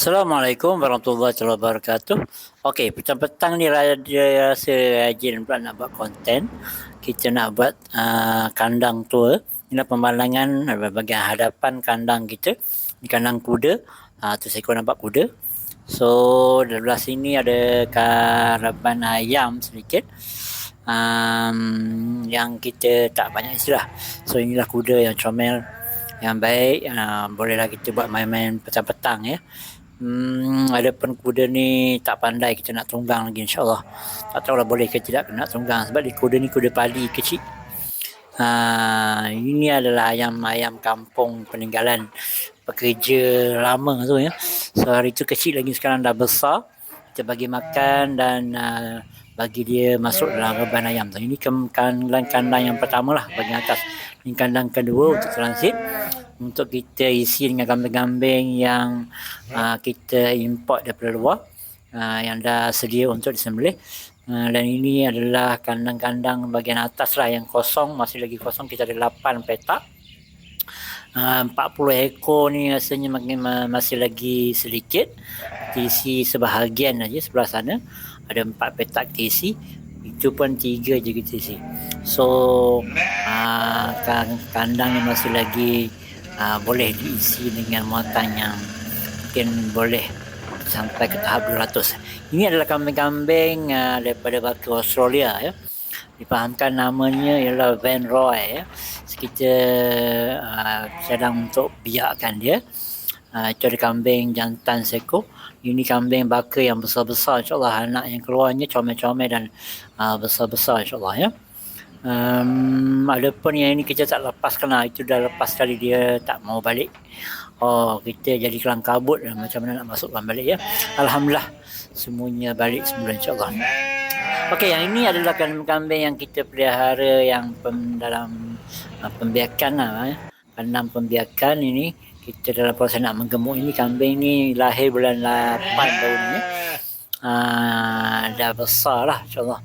Assalamualaikum warahmatullahi wabarakatuh. Okey, petang-petang ni dia rasa rajin pula nak buat konten. Kita nak buat uh, kandang tour. Ini pemandangan bahagian hadapan kandang kita. Ini kandang kuda. Uh, tu seekor nampak kuda. So, di belah sini ada karaban ayam sedikit. Um, yang kita tak banyak istilah. So, inilah kuda yang comel yang baik. Uh, bolehlah kita buat main-main petang-petang ya. Hmm, ada pun kuda ni tak pandai kita nak tunggang lagi insyaAllah. Tak tahu lah boleh ke tidak nak tunggang sebab di kuda ni kuda padi kecil. Ha, ini adalah ayam-ayam kampung peninggalan pekerja lama tu ya. So hari tu kecil lagi sekarang dah besar. Kita bagi makan dan uh, bagi dia masuk dalam reban ayam tu. Ini kandang-kandang yang pertama lah bagian atas. Ini kandang kedua untuk transit untuk kita isi dengan kambing-kambing yang uh, kita import daripada luar uh, yang dah sedia untuk disembelih. Uh, dan ini adalah kandang-kandang bahagian atas lah yang kosong. Masih lagi kosong kita ada 8 petak. Uh, 40 ekor ni rasanya masih lagi sedikit. Diisi sebahagian aja sebelah sana. Ada 4 petak diisi itu pun tiga je kita isi. So uh, kandang ni masih lagi uh, boleh diisi dengan muatan yang mungkin boleh sampai ke tahap 200. Ini adalah kambing-kambing uh, daripada baki Australia ya. Dipahamkan namanya ialah Van Roy ya. Kita uh, sedang untuk biarkan dia. Uh, itu kambing jantan seko. Ini kambing baka yang besar-besar insyaAllah anak yang keluarnya comel-comel dan uh, besar-besar insyaAllah ya um, ada pun yang ini kita tak lepas kena itu dah lepas kali dia tak mau balik oh kita jadi kelang kabut lah macam mana nak masukkan balik ya Alhamdulillah semuanya balik semula insyaAllah Okey, yang ini adalah kambing-kambing yang kita pelihara yang pem, dalam uh, pembiakan lah. Eh. Kandang pembiakan ini, kita dalam proses nak menggemuk ini, kambing ini lahir bulan 8 tahun ni. Ya. Uh, dah besar lah insyaAllah.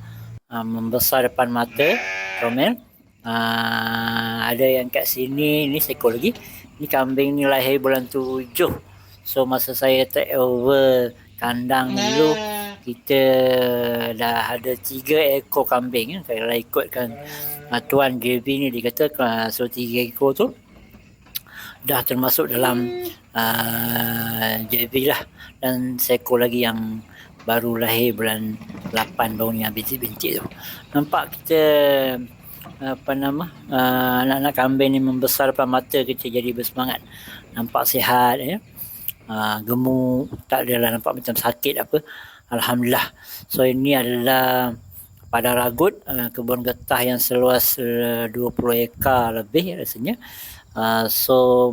Uh, membesar depan mata comel. Uh, ada yang kat sini, ni seekor lagi. Ni kambing ni lahir bulan tujuh. So masa saya take over kandang dulu, kita dah ada tiga ekor kambing. Ya. Kalau ikutkan uh, tuan JB ni, dia kata uh, so tiga ekor tu dah termasuk dalam uh, JB lah. Dan seekor lagi yang baru lahir bulan 8 baru ni bintik-bintik tu. Nampak kita apa nama uh, anak-anak kambing ni membesar depan mata kita jadi bersemangat. Nampak sihat ya. Uh, gemuk, tak adalah nampak macam sakit apa. Alhamdulillah. So ini adalah pada ragut uh, kebun getah yang seluas uh, 20 ekar lebih rasanya. Uh, so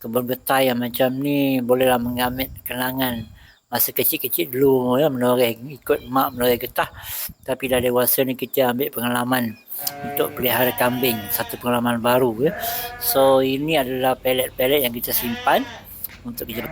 kebun getah yang macam ni bolehlah mengambil kenangan masa kecil-kecil dulu ya menoreh ikut mak menoreh getah. Tapi dah dewasa ni kita ambil pengalaman untuk pelihara kambing satu pengalaman baru ya. So ini adalah pelet-pelet yang kita simpan untuk kita